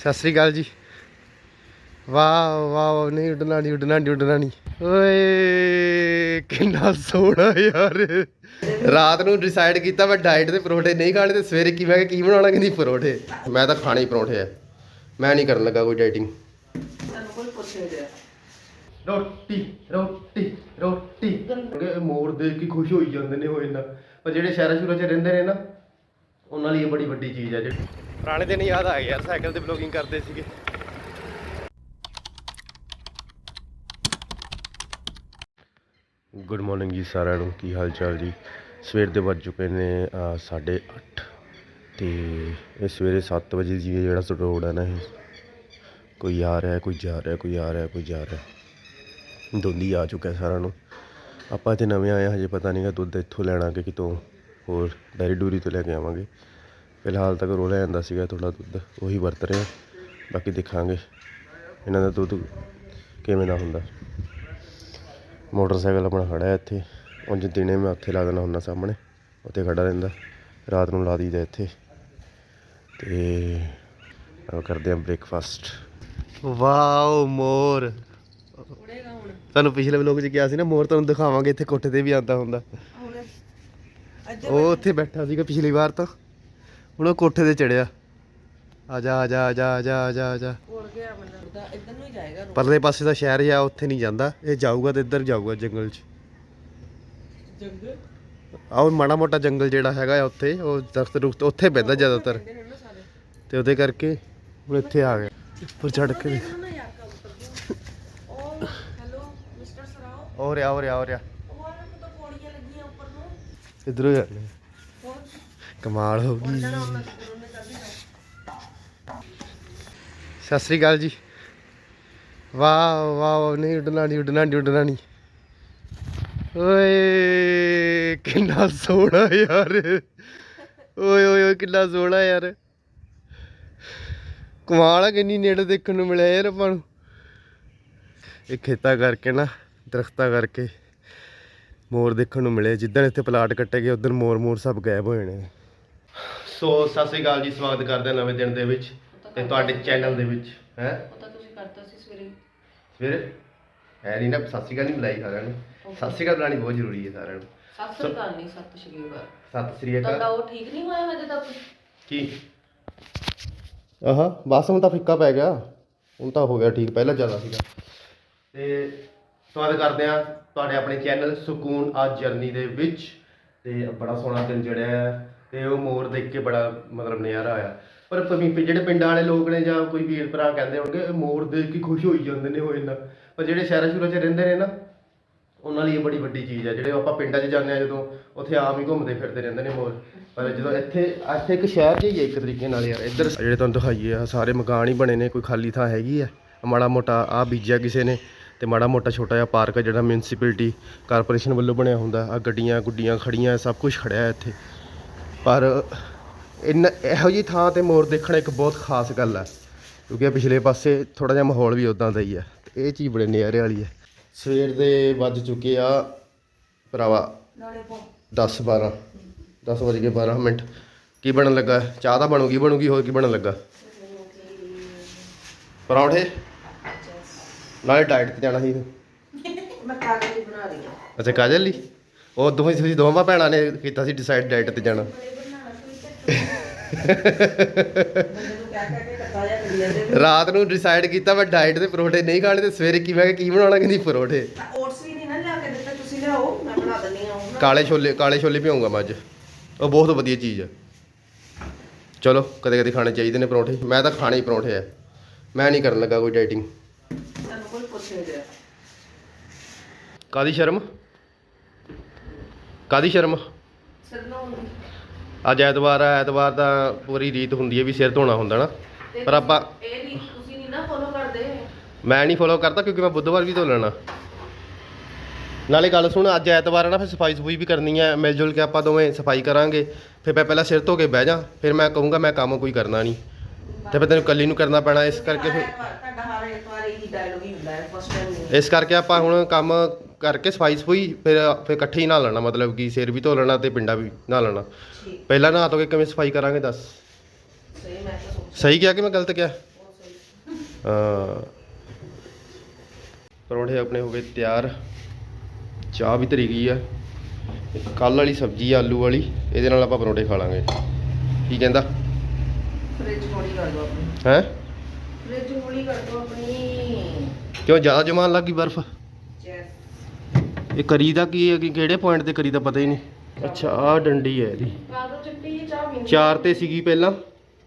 ਸਤਿ ਸ੍ਰੀ ਅਕਾਲ ਜੀ। ਵਾਹ ਵਾਹ ਨਹੀਂ ਉੱਡਣਾ ਨਹੀਂ ਉੱਡਣਾ ਨਹੀਂ ਉੱਡਣਾ ਨਹੀਂ। ਓਏ, ਕਿੰਨਾ ਸੋਹਣਾ ਯਾਰ। ਰਾਤ ਨੂੰ ਡਿਸਾਈਡ ਕੀਤਾ ਮੈਂ ਡਾਈਟ ਦੇ ਪਰੌਂਠੇ ਨਹੀਂ ਖਾਣੇ ਤੇ ਸਵੇਰੇ ਕੀ, ਮੈਂ ਕੀ ਬਣਾਉਣਾ ਕਹਿੰਦੀ ਪਰੌਂਠੇ। ਮੈਂ ਤਾਂ ਖਾਣੇ ਹੀ ਪਰੌਂਠੇ ਆ। ਮੈਂ ਨਹੀਂ ਕਰਨ ਲੱਗਾ ਕੋਈ ਡਾਈਟਿੰਗ ਰੋਟੀ ਰੋਟੀ ਰੋਟੀ। ਮੋਰ ਦੇਖ ਕੇ ਖੁਸ਼ ਹੋਈ ਜਾਂਦੇ ਨੇ ਉਹ ਇੰਨਾ ਪਰ ਜਿਹੜੇ ਸ਼ਹਿਰਾਂ ਸ਼ੁਰਾਂ 'ਚ ਰਹਿੰਦੇ ਨੇ ਨਾ ਉਹਨਾਂ ਲਈ ਇਹ ਬੜੀ ਵੱਡੀ ਚੀਜ਼ ਹੈ ਜਿਹੜੀ ਪੁਰਾਣੇ ਦਿਨ ਯਾਦ ਆ ਗਏ ਯਾਰ ਸਾਈਕਲ ਤੇ ਬਲੌਗਿੰਗ ਕਰਦੇ ਸੀਗੇ। ਗੁੱਡ ਮਾਰਨਿੰਗ ਜੀ ਸਾਰਿਆਂ ਨੂੰ ਕੀ ਹਾਲ ਚਾਲ ਜੀ? ਸਵੇਰ ਦੇ ਵੱਜ ਚੁੱਕੇ ਨੇ 8:30 ਤੇ ਇਹ ਸਵੇਰੇ 7 ਵਜੇ ਜੀ ਜਿਹੜਾ ਰੋਡ ਹੈ ਨਾ ਇਹ ਕੋਈ ਆ ਰਿਹਾ ਕੋਈ ਜਾ ਰਿਹਾ ਕੋਈ ਆ ਰਿਹਾ ਕੋਈ ਜਾ ਰਿਹਾ ਦੁੱਧ ਆ ਚੁੱਕਾ ਸਾਰਿਆਂ ਨੂੰ। ਆਪਾਂ ਇੱਥੇ ਨਵੇਂ ਆਏ ਹਾਂ ਹਜੇ ਪਤਾ ਨਹੀਂਗਾ ਦੁੱਧ ਇੱਥੋਂ ਲੈਣਾ ਕਿ ਕਿਤੋਂ। ਹੋਰ ਡੈਰੀ ਡੂਰੀ ਤੋਂ ਲੈ ਕੇ ਆਵਾਂਗੇ। ਫਿਲਹਾਲ ਤੱਕ ਰੋ ਲੈ ਜਾਂਦਾ ਸੀਗਾ ਥੋੜਾ ਦੁੱਧ ਉਹੀ ਵਰਤ ਰਹੇ ਹਾਂ। ਬਾਕੀ ਦੇਖਾਂਗੇ ਇਹਨਾਂ ਦਾ ਦੁੱਧ ਕਿਵੇਂ ਦਾ ਹੁੰਦਾ। ਮੋਟਰਸਾਈਕਲ ਆਪਣਾ ਖੜਾ ਹੈ ਇੱਥੇ। ਉਂਝ ਦਿਨੇ ਮੈਂ ਉੱਥੇ ਲਾ ਦੇਣਾ ਹੁੰਦਾ ਸਾਹਮਣੇ ਉੱਥੇ ਖੜਾ ਰਹਿੰਦਾ। ਰਾਤ ਨੂੰ ਲਾ ਦਈਦਾ ਇੱਥੇ। ਤੇ ਆਪਾਂ ਕਰਦੇ ਹਾਂ ਬ੍ਰੇਕਫਾਸਟ ਵਾਓ ਮੋਰ। ਤੁਹਾਨੂੰ ਪਿਛਲੇ ਵਲੋਗ 'ਚ ਕਿਹਾ ਸੀ ਨਾ ਮੋਰ ਤੁਹਾਨੂੰ ਦਿਖਾਵਾਂਗੇ ਇੱਥੇ ਕੋਠੇ ਤੇ ਵੀ ਆਉਂਦਾ ਹੁੰਦਾ। ਉਹ ਉੱਥੇ ਬੈਠਾ ਸੀਗਾ ਪਿਛਲੀ ਵਾਰ ਤਾਂ। ਹੁਣ ਉਹ ਕੋਠੇ ਤੇ ਚੜਿਆ। ਆ ਜਾ ਆ ਜਾ ਆ ਜਾ ਆ ਜਾ ਆ ਜਾ ਆ ਜਾ। ਉੜ ਗਿਆ ਮੈਨੂੰ ਲੱਗਦਾ ਇੱਧਰ ਨੂੰ ਹੀ ਜਾਏਗਾ ਰੋ ਪਰਲੇ ਪਾਸੇ ਦਾ ਸ਼ਹਿਰ ਜਾ ਉੱਥੇ ਨਹੀਂ ਜਾਂਦਾ। ਇਹ ਜਾਊਗਾ ਤੇ ਇੱਧਰ ਜਾਊਗਾ ਜੰਗਲ 'ਚ। ਆਹ ਮਾੜਾ ਮੋਟਾ ਜੰਗਲ ਜਿਹੜਾ ਹੈਗਾ ਆ ਉੱਥੇ ਉਹ ਦਰਖਤ ਰੁਖਤ ਉੱਥੇ ਪੈਂਦਾ ਜ਼ਿਆਦਾਤਰ। ਇਹਦੇ ਨੇ ਨਾ ਸਾਰੇ। ਤੇ ਉਹਦੇ ਕਰਕੇ ਹੁਣ ਇੱਥੇ ਆ ਗਿਆ ਉੱਪਰ ਚੜ ਕੇ ਦੇਖ। ਨਾ ਯਾਰ ਕੰਮ ਕਰਦੇ ਓ ਹੈਲੋ ਮਿਸਟਰ ਸਰਾਓ। ਹੋ ਹੋ ਰਿਹਾ ਹੋ ਰਿਹਾ ਉਹ ਆ ਨਾ ਤਾਂ ਪੌੜੀਆਂ ਲੱਗੀਆਂ ਉੱਪਰ ਨੂੰ ਇਧਰੋਂ ਜਾਂਦੇ ਹੋਰ ਕਮਾਲ ਹੋ ਗਈ। ਸਤਿ ਸ੍ਰੀ ਅਕਾਲ ਜੀ। ਵਾਹ ਵਾਹ, ਨਹੀਂ ਉੱਡਣਾ ਨਹੀਂ ਉੱਡਣਾ ਨਹੀਂ ਉੱਡਣਾ ਨਹੀਂ। ਓਏ, ਕਿੰਨਾ ਸੋਹਣਾ ਯਾਰ। ਓਏ ਓਏ ਓਏ, ਕਿੰਨਾ ਸੋਹਣਾ ਯਾਰ। ਕਮਾਲ ਆ, ਕਿੰਨੀ ਨੇੜੇ ਦੇਖਣ ਨੂੰ ਮਿਲਿਆ ਯਾਰ ਆਪਾਂ ਨੂੰ। ਇਹ ਖੇਤਾਂ ਕਰਕੇ ਨਾ, ਦਰਖਤਾਂ ਕਰਕੇ। ਮੋਰ ਦੇਖਣ ਨੂੰ ਮਿਲੇ। ਜਿੱਦਣ ਇੱਥੇ ਪਲਾਟ ਕੱਟੇ ਗਏ ਉਦੋਂ ਮੋਰ ਮੋਰ ਸਭ ਗਾਇਬ ਹੋਏ ਨੇ। ਸੋ ਸਤਿ ਸ੍ਰੀ ਅਕਾਲ ਜੀ ਸਵਾਗਤ ਕਰਦੇ ਹਾਂ ਨਵੇਂ ਦਿਨ ਦੇ ਵਿੱਚ ਤੇ ਤੁਹਾਡੇ ਚੈਨਲ ਦੇ ਵਿੱਚ ਹੈ? ਉਹ ਤਾਂ ਤੁਸੀਂ ਕਰਤਾ ਸੀ ਸਵੇਰੇ। ਫਿਰ ਹੈ ਨਹੀਂ ਨਾ ਸਤਿ ਸ੍ਰੀ ਅਕਾਲ ਨਹੀਂ ਬੁਲਾਈ ਸਾਰਿਆਂ ਨੂੰ। ਸਤਿ ਸ੍ਰੀ ਅਕਾਲ ਬੁਲਾਣੀ ਬਹੁਤ ਜ਼ਰੂਰੀ ਹੈ ਸਾਰਿਆਂ ਨੂੰ। ਸਤਿ ਸ੍ਰੀ ਅਕਾਲ ਨਹੀਂ ਸਤਿ ਸ਼੍ਰੀ ਅਕਾਲ। ਸਤਿ ਸ੍ਰੀ ਅਕਾਲ। ਉਹ ਠੀਕ ਨਹੀਂ ਹੋਇਆ ਹਜੇ ਤੱਕ? ਕੀ? ਆਹਾ ਬਸ ਹੁਣ ਤਾਂ ਫਿੱਕਾ ਪੈ ਗਿਆ। ਹੁਣ ਤਾਂ ਹੋ ਗਿਆ ਠੀਕ ਪਹਿਲਾਂ ਜ਼ਿਆਦਾ ਸੀਗਾ। ਤੇ ਸਵਾਗਤ ਕਰਦੇ ਆ ਤੁਹਾਡੇ ਆਪਣੇ ਚੈਨਲ ਸਕੂਨ ਆ ਜਰਨੀ ਦੇ ਵਿੱਚ। ਤੇ ਬੜਾ ਸੋਹਣਾ ਦਿਨ ਚੜਿਆ ਹੈ ਤੇ ਉਹ ਮੋਰ ਦੇਖ ਕੇ ਬੜਾ ਮਤਲਬ ਨਜ਼ਾਰਾ ਆਇਆ। ਪਰ ਪਮੀ ਜਿਹੜੇ ਪਿੰਡਾਂ ਵਾਲੇ ਲੋਕ ਨੇ ਜਾਂ ਕੋਈ ਵੀਰ ਭਰਾ ਕਹਿੰਦੇ ਹੋਣਗੇ ਮੋਰ ਦੇਖ ਕੇ ਖੁਸ਼ ਹੋਈ ਜਾਂਦੇ ਨੇ ਉਹ ਇੰਨਾ। ਪਰ ਜਿਹੜੇ ਸ਼ਹਿਰਾਂ ਸ਼ੁਰਾਂ 'ਚ ਰਹਿੰਦੇ ਨੇ ਨਾ, ਉਹਨਾਂ ਲਈ ਇਹ ਬੜੀ ਵੱਡੀ ਚੀਜ਼ ਹੈ ਜਿਹੜੇ ਆਪਾਂ ਪਿੰਡਾਂ 'ਚ ਜਾਂਦੇ ਆ ਜਦੋਂ ਉੱਥੇ ਆਮ ਹੀ ਘੁੰਮਦੇ ਫਿਰਦੇ ਰਹਿੰਦੇ ਨੇ ਮੋਰ। ਪਰ ਜਦੋਂ ਇੱਥੇ ਇੱਥੇ ਇੱਕ ਸ਼ਹਿਰ 'ਚ ਹੀ ਹੈ ਇੱਕ ਤਰੀਕੇ ਨਾਲ ਯਾਰ, ਇੱਧਰ ਜਿਹੜੇ ਤੁਹਾਨੂੰ ਦਿਖਾਈਏ ਆ, ਸਾਰੇ ਮਕਾਨ ਹੀ ਬਣੇ ਨੇ, ਕੋਈ ਖਾਲੀ ਥਾਂ ਹੈਗੀ ਆ। ਮਾੜਾ ਮੋਟਾ ਆ ਬੀਜਿਆ ਕਿਸੇ ਨੇ। ਤੇ ਮਾੜਾ ਮੋਟਾ ਛੋਟਾ ਜਿਹਾ ਪਾਰਕ ਹੈ ਜਿਹੜਾ ਮਿਊਨਿਸਪੈਲਿਟੀ ਕਾਰਪੋਰੇਸ਼ਨ ਵੱਲੋਂ ਬਣਿਆ ਹੁੰਦਾ। ਆ ਗੱਡੀਆਂ ਗੁੱਡੀਆਂ ਖੜੀਆਂ ਸਭ ਕੁਝ ਖੜਿਆ ਹੈ ਇੱਥੇ। ਪਰ ਇਨ ਇਹੋ ਜਿਹੀ ਥਾਂ ਤੇ ਮੋਰ ਦੇਖਣਾ ਇੱਕ ਬਹੁਤ ਖਾਸ ਗੱਲ ਹੈ ਕਿਉਂਕਿ ਪਿਛਲੇ ਪਾਸੇ ਥੋੜਾ ਜਿਹਾ ਮਾਹੌਲ ਵੀ ਉਦਾਂ ਦਾ ਹੀ ਹੈ ਇਹ ਚੀਜ਼ ਬੜੇ ਨਜ਼ਾਰੇ ਵਾਲੀ ਹੈ ਸਵੇਰ ਦੇ ਵੱਜ ਚੁੱਕੇ ਆ ਭਰਾਵਾ ਨਾਲੇ ਪੋ। 10 12 10 ਵਜ ਕੇ 12 ਮਿੰਟ। ਕੀ ਬਣਨ ਲੱਗਾ? ਚਾਹ ਤਾਂ ਬਣੂਗੀ ਬਣੂਗੀ ਹੋਰ ਕੀ ਬਣਨ ਲੱਗਾ? ਪਰੌਂਠੇ? ਨਾਲੇ ਡਾਈਟ ਤੇ ਜਾਣਾ ਸੀ। ਮੈਂ ਕਾਗਜ਼ ਬਣਾ ਰਹੀ ਹਾਂ। ਅੱਛਾ ਕਾਜਲ ਲਈ? ਉਹ ਦੋਵੇਂ ਤੁਸੀਂ ਦੋਵਾਂ ਭੈਣਾਂ ਨੇ ਕੀਤਾ ਸੀ ਡਿਸਾਈਡ ਡਾਈਟ ਤੇ ਜਾਣਾ। ਬੰਦੇ ਨੂੰ ਕਹਿ ਕਹਿ ਕੇ ਕੱਟਾ ਜਾ ਕਰੀ ਜਾਂਦੇ ਨੇ ਰਾਤ ਨੂੰ ਡਿਸਾਈਡ ਕੀਤਾ ਮੈਂ ਡਾਈਟ ਦੇ ਪਰੌਂਠੇ ਨਹੀਂ ਖਾਣੇ ਤੇ ਸਵੇਰੇ ਕੀ ਮੈਂ ਕਿਹਾ ਕੀ ਬਣਾਉਣਾ ਕਹਿੰਦੀ ਪਰੌਂਠੇ। ਓਟਸ ਵੀ ਨਹੀਂ ਨਾ ਲਿਆ ਕੇ ਦਿੱਤੇ ਤੁਸੀਂ ਲਿਆਓ ਮੈਂ ਬਣਾ ਦਿੰਦੀ ਹਾਂ ਉਹ ਕਾਲੇ ਛੋਲੇ ਕਾਲੇ ਛੋਲੇ ਭਿਉਂਗਾ ਮੈਂ ਅੱਜ। ਉਹ ਬਹੁਤ ਵਧੀਆ ਚੀਜ਼ ਹੈ ਚਲੋ ਕਦੇ ਕਦੇ ਖਾਣੇ ਚਾਹੀਦੇ ਨੇ ਪਰੌਂਠੇ। ਮੈਂ ਤਾਂ ਖਾਣੇ ਹੀ ਪਰੌਂਠੇ ਆ। ਮੈਂ ਨਹੀਂ ਕਰਨ ਲੱਗਾ ਕੋਈ ਡਾਈਟਿੰਗ ਨਹੀਂ ਰਿਹਾ ਕਾਦੀ ਸ਼ਰਮ? ਕਾਦੀ ਸ਼ਰਮ? ਸਿਰ ਨੂੰ ਅੱਜ ਐਤਵਾਰ ਆ ਐਤਵਾਰ ਦਾ ਪੂਰੀ ਰੀਤ ਹੁੰਦੀ ਹੈ ਵੀ ਸਿਰ ਧੋਣਾ ਹੁੰਦਾ ਨਾ। ਪਰ ਆਪਾਂ ਇਹ ਨਹੀਂ ਤੁਸੀਂ ਨਹੀਂ ਨਾ ਫੋਲੋ ਕਰਦੇ। ਮੈਂ ਨਹੀਂ ਫੋਲੋ ਕਰਦਾ ਕਿਉਂਕਿ ਮੈਂ ਬੁੱਧਵਾਰ ਵੀ ਧੋ ਲੈਣਾ। ਨਾਲੇ ਗੱਲ ਸੁਣ ਅੱਜ ਐਤਵਾਰ ਹੈ ਨਾ ਫਿਰ ਸਫ਼ਾਈ ਸਫੂਈ ਵੀ ਕਰਨੀ ਹੈ ਮਿਲ ਜੁਲ ਕੇ ਆਪਾਂ ਦੋਵੇਂ ਸਫ਼ਾਈ ਕਰਾਂਗੇ। ਫਿਰ ਮੈਂ ਪਹਿਲਾਂ ਸਿਰ ਧੋ ਕੇ ਬਹਿ ਜਾ। ਫਿਰ ਮੈਂ ਕਹੂੰਗਾ ਮੈਂ ਕੰਮ ਕੋਈ ਕਰਨਾ ਨਹੀਂ। ਤੇ ਫਿਰ ਤੈਨੂੰ ਕੱਲੀ ਨੂੰ ਕਰਨਾ ਪੈਣਾ ਇਸ ਕਰਕੇ ਫਿਰ ਤੁਹਾਡਾ ਹਰ ਐਤਵਾਰ ਇਹੀ ਡਾਇਲੋਗ ਹੀ ਹੁੰਦਾ ਹੈ ਫਸਟ ਟਾਈਮ ਨਹੀਂ ਇਸ ਕਰਕੇ ਆਪਾਂ ਹੁਣ ਕੰਮ ਕਰਕੇ ਸਫ਼ਾਈ ਸਫੂਈ ਫਿਰ ਫਿਰ ਇਕੱਠੇ ਹੀ ਨਹਾ ਲੈਣਾ ਮਤਲਬ ਕਿ ਸਿਰ ਵੀ ਧੋ ਲੈਣਾ ਤੇ ਪਿੰਡਾ ਵੀ ਨਹਾ ਲੈਣਾ। ਠੀਕ। ਪਹਿਲਾਂ ਨਹਾ ਧੋ ਕੇ ਕਿਵੇਂ ਸਫ਼ਾਈ ਕਰਾਂਗੇ ਦੱਸ? ਸਹੀ ਮੈਂ ਤਾਂ ਸੋਚ ਸਹੀ ਕਿਹਾ ਕਿ ਮੈਂ ਗਲਤ ਕਿਹਾ? ਬਹੁਤ ਅ ਪਰੌਂਠੇ ਆਪਣੇ ਹੋ ਗਏ ਤਿਆਰ। ਚਾਹ ਵੀ ਧਰੀ ਗਈ ਆ। ਕੱਲ ਵਾਲੀ ਸਬਜ਼ੀ ਆ ਆਲੂ ਵਾਲੀ ਇਹਦੇ ਨਾਲ ਆਪਾਂ ਪਰੌਂਠੇ ਖਾ ਲਾਂਗੇ। ਕੀ ਕਹਿੰਦਾ? ਕਰ ਦੋ ਆਪਣੀ। ਹੈ? ਫ੍ਰਿਜ ਹੌਲੀ ਕਰ ਦੋ ਆਪਣੀ। ਕਿਉਂ ਜ਼ਿਆਦਾ ਜਮਾਨ ਲੱਗੀ ਬਰਫ਼? ਚੈਸ ਇਹ ਕਰੀ ਦਾ ਕੀ ਹੈ ਕਿ ਕਿਹੜੇ ਪੁਆਇੰਟ ਤੇ ਕਰੀ ਦਾ ਪਤਾ ਹੀ ਨਹੀਂ। ਅੱਛਾ ਆਹ ਡੰਡੀ ਹੈ ਇਹਦੀ। ਪਾ ਦੋ ਚਿੱਟੀ ਜਿਹੀ ਚਾਹ ਪੀਣੀ ਚਾਰ ਤੇ ਸੀਗੀ ਪਹਿਲਾਂ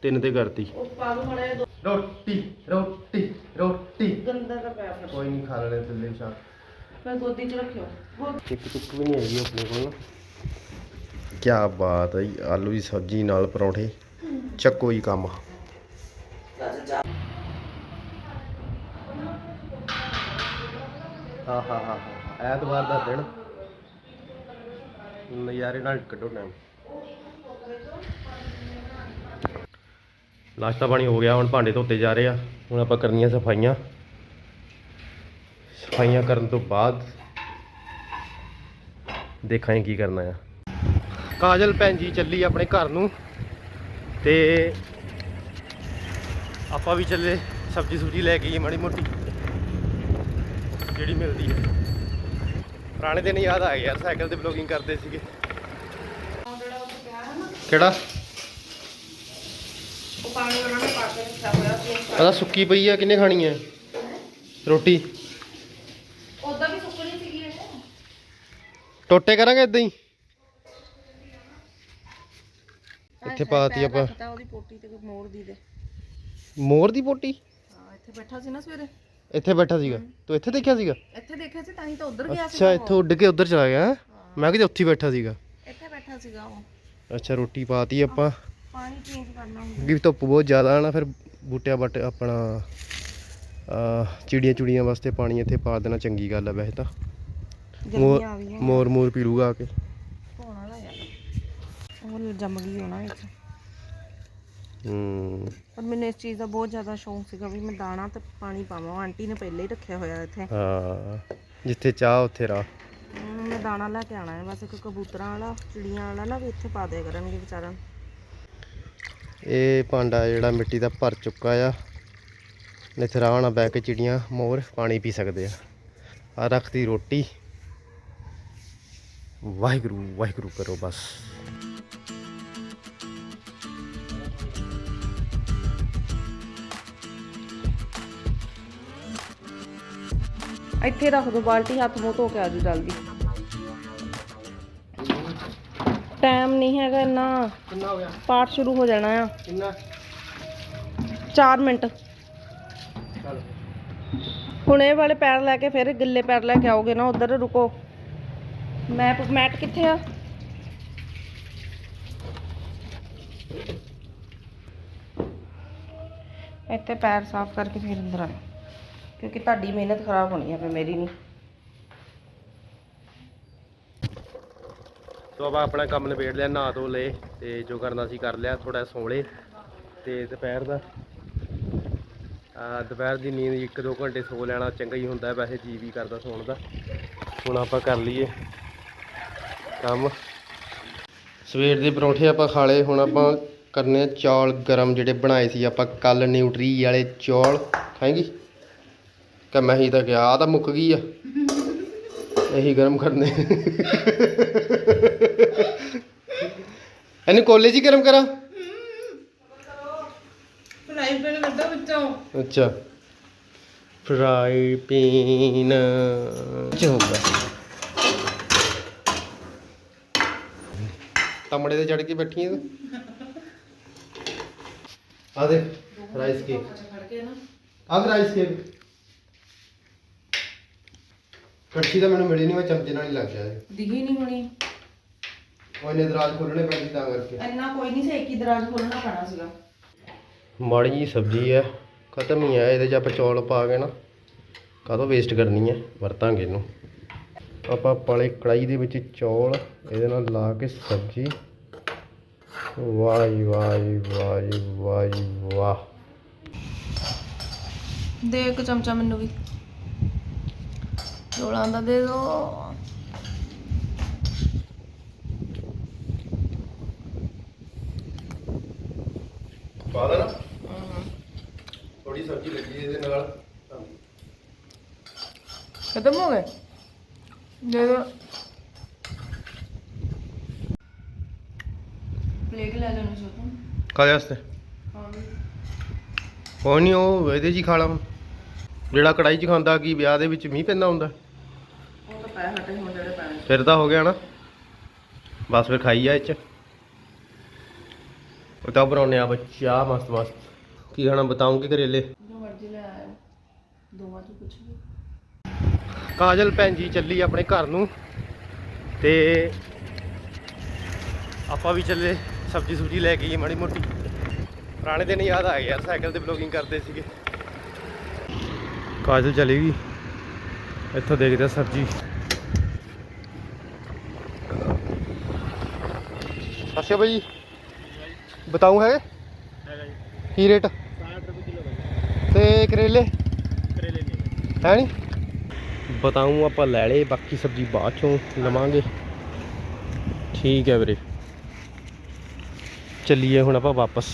ਤਿੰਨ ਤੇ ਕਰਤੀ। ਉਹ ਪਾ ਦੋ ਮੜਾ ਦੋ ਰੋਟੀ ਰੋਟੀ ਰੋਟੀ। ਗੰਦਾ ਦਾ ਪਿਆ ਫਿਰ ਕੋਈ ਨਹੀਂ ਖਾ ਲੈਣੇ ਥੱਲੇ ਸ਼ਾ ਫਿਰ ਗੋਦੀ 'ਚ ਰੱਖਿਓ। ਗੋਦੀ ਇੱਕ ਟੁੱਕ ਵੀ ਨਹੀਂ ਹੈਗੀ ਆਪਣੇ ਕੋਲ। ਨਾ ਕੀ ਬਾਤ ਹੈ ਜੀ, ਆਲੂ ਦੀ ਸਬਜ਼ੀ ਨਾਲ ਪਰੌਂਠੇ। ਚੱਕੋ ਹੀ ਕੰਮ। ਹਾਂ ਹਾਂ ਹਾਂ ਐਤਵਾਰ ਦਾ ਦਿਨ ਨਜ਼ਾਰੇ ਨਾਲ ਕੱਢੋ ਟਾਈਮ ਨਾਸ਼ਤਾ ਪਾਣੀ ਹੋ ਗਿਆ, ਹੁਣ ਭਾਂਡੇ ਧੋਤੇ ਜਾ ਰਹੇ ਆ। ਹੁਣ ਆਪਾਂ ਕਰਨੀਆਂ ਸਫਾਈਆਂ। ਸਫਾਈਆਂ ਕਰਨ ਤੋਂ ਬਾਅਦ ਦੇਖਾਂਗੇ ਕੀ ਕਰਨਾ ਆ। ਕਾਜਲ ਭੈਣ ਜੀ ਚੱਲੀ ਆਪਣੇ ਘਰ ਨੂੰ ਤੇ ਆਪਾਂ ਵੀ ਚੱਲੇ ਸਬਜ਼ੀ ਸੁਬਜ਼ੀ ਲੈ ਕੇ ਆਈਏ ਮਾੜੀ ਮੋਟੀ। ਜਿਹੜੀ ਮਿਲਦੀ ਹੈ। ਪੁਰਾਣੇ ਦਿਨ ਯਾਦ ਆ ਗਏ ਯਾਰ ਸਾਈਕਲ ਤੇ ਬਲੌਗਿੰਗ ਕਰਦੇ ਸੀਗੇ। ਕਿਹੜਾ? ਉਹ ਪਾਣੀ ਉਹਨਾਂ ਨੇ ਪਾ ਕੇ ਰੱਖਿਆ ਹੋਇਆ ਸੀ। ਪਤਾ ਸੁੱਕੀ ਪਈ ਆ ਕਿੰਨੇ ਖਾਣੀ ਹੈ? ਰੋਟੀ? ਉਦਾਂ ਵੀ ਸੁੱਕਣੀ ਸੀਗੀ ਇਹ। ਟੋਟੇ ਕਰਾਂਗੇ ਇਦਾਂ ਹੀ? ਇੱਥੇ ਪਾਤੀ ਆਪਾਂ। ਉਹਦੀ ਪੋਟੀ ਤੇ ਮੋੜ ਦੀ ਦੇ। ਮੋਰ ਦੀ ਪੋਟੀ? ਹਾਂ ਇੱਥੇ ਬੈਠਾ ਸੀ ਨਾ ਸਵੇਰੇ। ਇੱਥੇ ਬੈਠਾ ਸੀਗਾ। ਤੂੰ ਇੱਥੇ ਦੇਖਿਆ ਸੀਗਾ? ਇੱਥੇ ਦੇਖਿਆ ਸੀ ਤਾਂ ਹੀ ਤਾਂ ਉਧਰ ਗਿਆ ਸੀ ਅੱਛਾ ਇੱਥੋਂ ਉੱਡ ਕੇ ਉੱਧਰ ਚਲਾ ਗਿਆ ਹੈਂ? ਮੈਂ ਕਿਤੇ ਉੱਥੇ ਹੀ ਬੈਠਾ ਸੀਗਾ। ਇੱਥੇ ਬੈਠਾ ਸੀਗਾ ਉਹ। ਅੱਛਾ ਰੋਟੀ ਪਾਤੀ ਆਪਾਂ। ਪਾਣੀ ਚੇਂਜ ਕਰਨਾ ਹੁੰਦਾ। ਕਿਉਂਕਿ ਧੁੱਪ ਬਹੁਤ ਜ਼ਿਆਦਾ ਆ ਨਾ ਫਿਰ ਬੂਟਿਆਂ ਬੱਟ ਆਪਣਾ ਅਹ ਚਿੜੀਆਂ ਚੁੜੀਆਂ ਵਾਸਤੇ ਪਾਣੀ ਇੱਥੇ ਪਾ ਦੇਣਾ ਚੰਗੀ ਗੱਲ ਆ ਵੈਸੇ ਤਾਂ। ਗਰਮੀਆਂ ਆ ਗਈਆਂ। ਮੋਰ ਮੋਰ ਪੀ ਲੂਗਾ ਆ ਕੇ। ਧੋਣਾ ਦਾ ਯਾਰ ਉਹ ਜੰਮ ਗਈ ਹੋਣਾ ਵਿੱਚ। ਹੂੰ ਪਰ ਮੈਨੂੰ ਇਸ ਚੀਜ਼ ਦਾ ਬਹੁਤ ਜ਼ਿਆਦਾ ਸ਼ੌਂਕ ਸੀਗਾ ਵੀ ਮੈਂ ਦਾਣਾ ਤੇ ਪਾਣੀ ਪਾਵਾਂ। ਆਂਟੀ ਨੇ ਪਹਿਲੇ ਹੀ ਰੱਖਿਆ ਹੋਇਆ ਇੱਥੇ। ਹਾਂ ਜਿੱਥੇ ਚਾਹ ਉੱਥੇ ਰਾਹ। ਹੁਣ ਮੈਂ ਦਾਣਾ ਲੈ ਕੇ ਆਣਾ ਹੈ। ਬਸ ਇੱਕ ਕਬੂਤਰਾਂ ਵਾਲਾ ਚਿੜੀਆਂ ਵਾਲਾ ਨਾ ਵੀ ਇੱਥੇ ਪਾ ਦਿਆ ਕਰਨਗੇ ਵਿਚਾਰਾ। ਇਹ ਭਾਂਡਾ ਜਿਹੜਾ ਮਿੱਟੀ ਦਾ ਭਰ ਚੁੱਕਾ ਆ। ਨਾਲ ਬਹਿ ਕੇ ਚਿੜੀਆਂ ਮੋਰ ਪਾਣੀ ਪੀ ਸਕਦੇ ਆ। ਆ ਰੱਖਦੀ ਰੋਟੀ। ਵਾਹਿਗੁਰੂ ਵਾਹਿਗੁਰੂ ਕਰੋ ਬਸ। ਇੱਥੇ ਰੱਖ ਦੋ ਬਾਲਟੀ ਹੱਥ ਮੂੰਹ ਧੋ ਕੇ ਆਜੋ ਜਲਦੀ। ਟਾਈਮ ਨਹੀਂ ਹੈਗਾ ਇੰਨਾ। ਕਿੰਨਾ ਹੋ ਗਿਆ? ਪਾਠ ਸ਼ੁਰੂ ਹੋ ਜਾਣਾ ਆ। ਕਿੰਨਾ? 4 ਮਿੰਟ। ਚੱਲ। ਹੁਣ ਇਹ ਵਾਲੇ ਪੈਰ ਲੈ ਕੇ ਫਿਰ ਗਿੱਲੇ ਪੈਰ ਲੈ ਕੇ ਆਓਗੇ ਨਾ ਉਧਰ ਰੁਕੋ। ਮੈਪ ਮੈਟ ਕਿੱਥੇ ਆ? ਇੱਥੇ ਪੈਰ ਸਾਫ਼ ਕਰਕੇ ਫਿਰ ਅੰਦਰ ਆਓ। ਕਿਉਂਕਿ ਤੁਹਾਡੀ ਮਿਹਨਤ ਖਰਾਬ ਹੋਣੀ ਹੈ ਫਿਰ ਮੇਰੀ ਨਹੀਂ। ਸੋ ਆਪਾਂ ਆਪਣਾ ਕੰਮ ਨਿਬੇੜ ਲਿਆ, ਨਹਾ ਧੋ ਲਏ ਤੇ ਜੋ ਕਰਨਾ ਸੀ ਕਰ ਲਿਆ ਥੋੜਾ ਸੌਂ ਲਏ ਤੇ ਦੁਪਹਿਰ ਦਾ। ਦੁਪਹਿਰ ਦੀ ਨੀਂਦ ਇੱਕ ਦੋ ਘੰਟੇ ਸੌ ਲੈਣਾ ਚੰਗਾ ਹੀ ਹੁੰਦਾ, ਵੈਸੇ ਜੀ ਵੀ ਕਰਦਾ ਸੌਣ ਦਾ। ਹੁਣ ਆਪਾਂ ਕਰ ਲਈਏ ਕੰਮ। ਸਵੇਰ ਦੇ ਪਰੌਂਠੇ ਆਪਾਂ ਖਾ ਲਏ, ਹੁਣ ਆਪਾਂ ਕਰਨੇ ਚੌਲ ਗਰਮ ਜਿਹੜੇ ਬਣਾਏ ਸੀ ਆਪਾਂ ਕੱਲ ਨਿਊਟਰੀ ਵਾਲੇ ਚੌਲ। ਖਾਏਂਗੀ? ਕਿ ਮੈਂ ਹੀ ਤਾਂ ਕਿਹਾ ਆ ਤਾਂ ਮੁੱਕ ਗਈ ਆ। ਇਹੀ ਗਰਮ ਕਰਨੇ। ਇਹਨੂੰ ਕਾਲਜ ਹੀ ਗਰਮ ਕਰਾਂ? ਫਰਾਈ ਪੈਨ ਕੱਢੋ ਵਿੱਚੋਂ। ਅੱਛਾ। ਫਰਾਈ ਪੀਨ। ਚੋਗਾ ਤਮੜੇ ਤੇ ਚੜ ਕੇ ਬੈਠੀ ਹੈ ਆ ਦੇ ਰਾਈਸ ਕੇਕ ਆ ਰਾਈਸ ਕੇਕ ਕੜਛੀ ਤਾਂ ਮੈਨੂੰ ਮਿਲੀ ਨਹੀਂ ਮੈਂ ਚਮਚੇ ਨਾਲ ਹੀ ਲੱਗ ਗਿਆ ਇਹ। ਦਿਖੀ ਨਹੀਂ ਹੋਣੀ। ਉਹ ਇਹਨੇ ਦਰਾਜ ਖੋਲਣੇ ਪੈਂਦੀ ਤਾਂ ਕਰਕੇ। ਇੰਨਾ ਕੋਈ ਨਹੀਂ ਸੀ ਇੱਕ ਹੀ ਦਰਾਜ ਖੋਲਣਾ ਪੈਣਾ ਸੀਗਾ। ਮਾੜੀ ਜੀ ਸਬਜ਼ੀ ਹੈ ਖਤਮ ਹੀ ਹੈ ਇਹਦੇ 'ਚ ਆਪਾਂ ਚੌਲ ਪਾ ਕੇ ਨਾ ਕਾਹਤੋਂ ਵੇਸਟ ਕਰਨੀ ਹੈ ਵਰਤਾਂਗੇ ਇਹਨੂੰ। ਆਪਾਂ ਪਾਲੇ ਕੜਾਈ ਦੇ ਵਿੱਚ ਚੌਲ ਇਹਦੇ ਨਾਲ ਲਾ ਕੇ ਸਬਜ਼ੀ। ਵਾਹ ਜੀ ਵਾਹ ਜੀ ਵਾਹ ਜੀ ਵਾਹ ਜੀ ਵਾਹ। ਦੇ ਇੱਕ ਚਮਚਾ ਮੈਨੂੰ ਵੀ। ਚੋਲਾਂ ਦਾ ਦੇ ਦੋ ਪਾ ਦੇਣਾ ਥੋੜੀ ਸਬਜ਼ੀ ਲੱਗੀ ਇਹਦੇ ਨਾਲ ਖਤਮ ਹੋ ਗਏ ਜਦੋਂ ਪਲੇਟ ਲੈ ਲੈਣੀ ਕਾਹਦੇ ਵਾਸਤੇ ਕੋਈ ਨਹੀਂ ਉਹ ਇਹਦੇ 'ਚ ਹੀ ਖਾ ਲਾ। ਜਿਹੜਾ ਕੜਾਈ 'ਚ ਖਾਂਦਾ ਕੀ ਵਿਆਹ ਦੇ ਵਿੱਚ ਮੀਂਹ ਪੈਂਦਾ ਹੁੰਦਾ ਪੈ ਹਟੇ ਹੁਣ ਜਿਹੜੇ ਪੈਣੇ ਫਿਰ ਤਾਂ ਹੋ ਗਿਆ ਨਾ। ਬਸ ਫਿਰ ਖਾਈ ਜਾ ਇਹ 'ਚ। ਉਹ ਤਾਂ ਬਣਾਉਣੇ ਆ ਬੱਚਾ ਮਸਤ ਮਸਤ। ਕੀ ਖਾਣਾ ਬਤਾਉਂਗੇ ਕਰੇਲੇ? ਜੋ ਮਰਜ਼ੀ ਲੈ ਆਇਓ। ਦੋਵਾਂ ਤੋਂ ਕੁਝ ਵੀ ਕਾਜਲ ਭੈਣ ਜੀ ਚੱਲੀ ਆਪਣੇ ਘਰ ਨੂੰ। ਤੇ ਆਪਾਂ ਵੀ ਚੱਲੇ ਸਬਜੀ ਸੁਬਜੀ ਲੈ ਕੇ ਆਈਏ ਮਾੜੀ ਮੋਟੀ। ਪੁਰਾਣੇ ਦਿਨ ਯਾਦ ਆ ਗਏ ਯਾਰ ਸਾਈਕਲ ਤੇ ਬਲੌਗਿੰਗ ਕਰਦੇ ਸੀਗੇ। ਕਾਜਲ ਚਲੀ ਗਈ। ਇੱਥੋਂ ਦੇਖਦੇ ਸਬਜੀ। ਅੱਛਾ ਭਾਈ ਬਤਾਉਂ ਹੈ ਕੀ ਰੇਟ? 60 ਰੁਪਏ ਕਿਲੋ ਤੇ ਕਰੇਲੇ? ਕਰੇਲੇ ਨਹੀਂ ਹੈ ਨਹੀਂ? ਬਤਾਉਂ ਆਪਾਂ ਲੈ ਲਏ ਬਾਕੀ ਸਬਜ਼ੀ ਬਾਅਦ ਚੋਂ ਲਵਾਂਗੇ। ਠੀਕ ਹੈ ਵੀਰੇ। ਚੱਲੀਏ ਹੁਣ ਆਪਾਂ ਵਾਪਸ।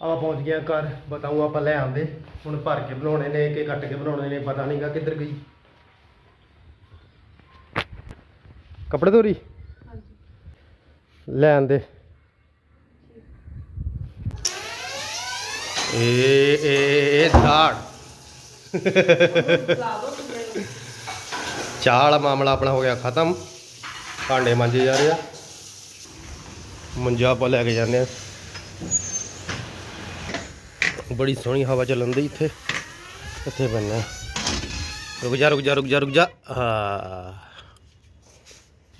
ਆਪਾਂ ਪਹੁੰਚ ਗਏ ਹਾਂ ਘਰ ਬਤਾਉਂ ਆਪਾਂ ਲੈ ਆਂਦੇ ਹੁਣ ਭਰ ਕੇ ਬਣਾਉਣੇ ਨੇ ਕਿ ਕੱਟ ਕੇ ਬਣਾਉਣੇ ਨੇ ਪਤਾ ਨਹੀਂਗਾ ਕਿੱਧਰ ਗਈ। ਕੱਪੜੇ ਧੋਰੀ? ਲੈਣ ਦੇ। ਏ ਏ ਧਾੜ ਚਾਹ ਮਾਮਲਾ ਆਪਣਾ ਹੋ ਗਿਆ ਖਤਮ। ਭਾਂਡੇ ਮਾਂਜੇ ਜਾ ਰਹੇ ਆ। ਮੰਜਾ ਪਾ ਲੈ ਕੇ ਜਾਂਦੇ ਆ। ਬੜੀ ਸੋਹਣੀ ਹਵਾ ਚੱਲਣ ਦੀ ਇੱਥੇ। ਇੱਥੇ ਬੰਨਾ ਰੁਕ ਜਾ ਰੁਕ ਜਾ ਰੁਕ ਜਾ ਰੁਕ ਜਾ।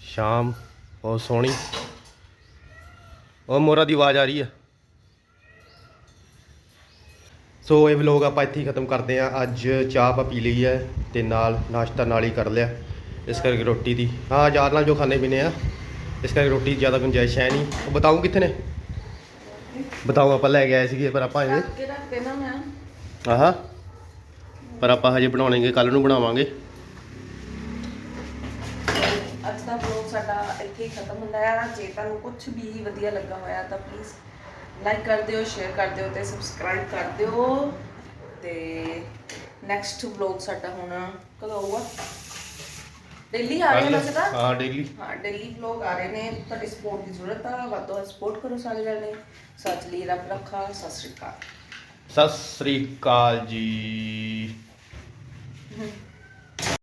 ਸ਼ਾਮ ਬਹੁਤ ਸੋਹਣੀ। ਉਹ ਮੋਰਾ ਦੀ ਆਵਾਜ਼ ਆ ਰਹੀ ਆ। ਸੋ ਇਹ ਵਲੋਗ ਆਪਾਂ ਇੱਥੇ ਹੀ ਖਤਮ ਕਰਦੇ ਆ ਅੱਜ ਚਾਹ ਆਪਾਂ ਪੀ ਲਈ ਹੈ ਤੇ ਨਾਲ ਨਾਸ਼ਤਾ ਨਾਲ ਹੀ ਕਰ ਲਿਆ। ਇਸ ਕਰਕੇ ਰੋਟੀ ਦੀ। ਹਾਂ ਯਾਰ ਨਾਲ ਜੋ ਖਾਣੇ ਪੀਣੇ ਆ। ਇਸ ਕਰਕੇ ਰੋਟੀ ਦੀ ਜ਼ਿਆਦਾ ਗੁੰਜਾਇਸ਼ ਹੈ ਨਹੀਂ। ਉਹ ਬਤਾਉਂ ਕਿੱਥੇ ਨੇ? ਬਤਾਉ ਆਪਾਂ ਲੈ ਕੇ ਆਏ ਸੀਗੇ ਪਰ ਆਪਾਂ ਇਹ ਕੇ ਰੱਖ ਕੇ ਨਾ ਮੈਂ। ਆਹਾ। ਪਰ ਆਪਾਂ ਹਜੇ ਬਣਾਉਣਗੇ ਕੱਲ ਨੂੰ ਬਣਾਵਾਂਗੇ ਅੱਜ ਦਾ ਵਲੌਗ ਸਾਡਾ ਇੱਥੇ ਹੀ ਖਤਮ ਹੁੰਦਾ ਹੈ ਜੇ ਤੁਹਾਨੂੰ ਕੁਝ ਵੀ ਵਧੀਆ ਲੱਗਾ ਹੋਇਆ ਤਾਂ ਪਲੀਜ਼ ਲਾਈਕ ਕਰ ਦਿਓ ਸ਼ੇਅਰ ਕਰ ਦਿਓ ਤੇ ਸਬਸਕ੍ਰਾਈਬ ਕਰ ਦਿਓ। ਤੇ ਨੈਕਸਟ ਵਲੌਗ ਸਾਡਾ ਹੁਣ ਕਦੋਂ ਆਊਗਾ? ਦਿੱਲੀ ਆ ਰਹੇ ਨੇ ਵੈਸੇ ਤਾਂ? ਹਾਂ ਡੇਲੀ ਹਾਂ ਡੇਲੀ ਵਲੌਗ ਆ ਰਹੇ ਨੇ। ਤੁਹਾਡੀ ਸਪੋਰਟ ਦੀ ਜ਼ਰੂਰਤ ਆ ਵੱਧ ਸਪੋਰਟ ਕਰੋ ਸਾਰੇ ਜਣੇ। ਸੱਚ ਲਈ ਰੱਬ ਰੱਖਾ ਸਤਿ ਸ਼੍ਰੀ ਅਕਾਲ। ਸਤਿ ਸ੍ਰੀ ਅਕਾਲ ਜੀ।